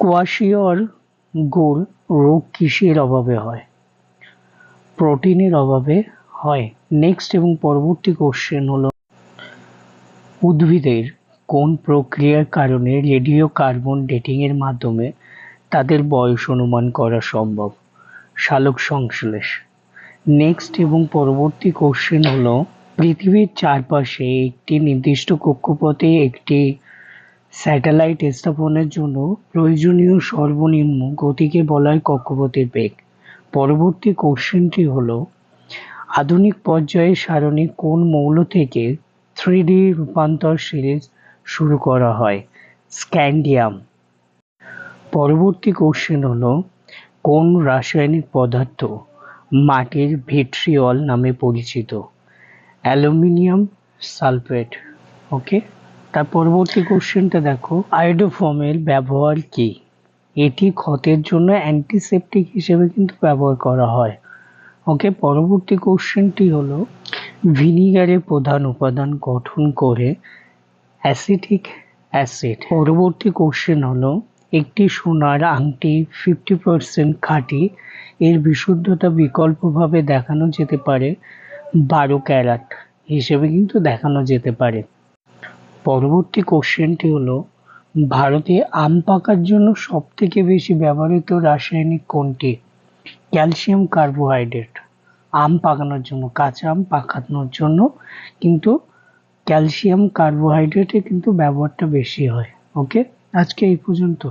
কোয়াশিয়র গোল রোগ কিসের অভাবে হয়? প্রোটিনের অভাবে হয়। নেক্সট এবং পরবর্তী কোশ্চেন হলো, উদ্ভিদের কোন প্রক্রিয়ার কারণে রেডিও কার্বন ডেটিংয়ের মাধ্যমে তাদের বয়স অনুমান করা সম্ভব? সালোক সংশ্লেষ। নেক্সট এবং পরবর্তী কোশ্চেন হলো, পৃথিবীর চারপাশে একটি নির্দিষ্ট কক্ষপথে একটি স্যাটেলাইট স্থাপনের জন্য প্রয়োজনীয় সর্বনিম্ন গতিকে বলা হয় কক্ষপথের বেগ। পরবর্তী কোশ্চেনটি হল, আধুনিক পর্যায়ে সারণী কোন মৌল থেকে থ্রি ডি রূপান্তর সিরিজ শুরু করা হয়? স্ক্যান্ডিয়াম। পরবর্তী কোশ্চেন হল, কোন রাসায়নিক পদার্থ মাটির ভিট্রিয়ল নামে পরিচিত? Aluminium sulphate. ওকে? তার পরবর্তী কোশ্চেনটা দেখো আয়োডোফোমের ব্যবহার কি? এটি ক্ষতের জন্য অ্যান্টিসেপটিক হিসেবে কিন্তু ব্যবহার করা হয়। ওকে পরবর্তী কোশ্চেনটি হলো ভিনিগারের প্রধান উপাদান গঠন করে অ্যাসিটিক অ্যাসিড পরবর্তী কোশ্চেন হলো, একটি সোনার আংটি ফিফটি পার্সেন্ট খাঁটি, এর বিশুদ্ধতা বিকল্পভাবে দেখানো যেতে পারে, বারো ক্যারাট হিসেবে কিন্তু দেখানো যেতে পারে। পরবর্তী কোশ্চেনটি হলো, ভারতে আম পাকার জন্য সবথেকে বেশি ব্যবহৃত রাসায়নিক কোনটি? ক্যালসিয়াম কার্বোহাইড্রেট আম পাকানোর জন্য, কাঁচা আম পাকানোর জন্য, কিন্তু ক্যালসিয়াম কার্বোহাইড্রেটে কিন্তু ব্যবহারটা বেশি হয় ওকে আজকে এই পর্যন্ত।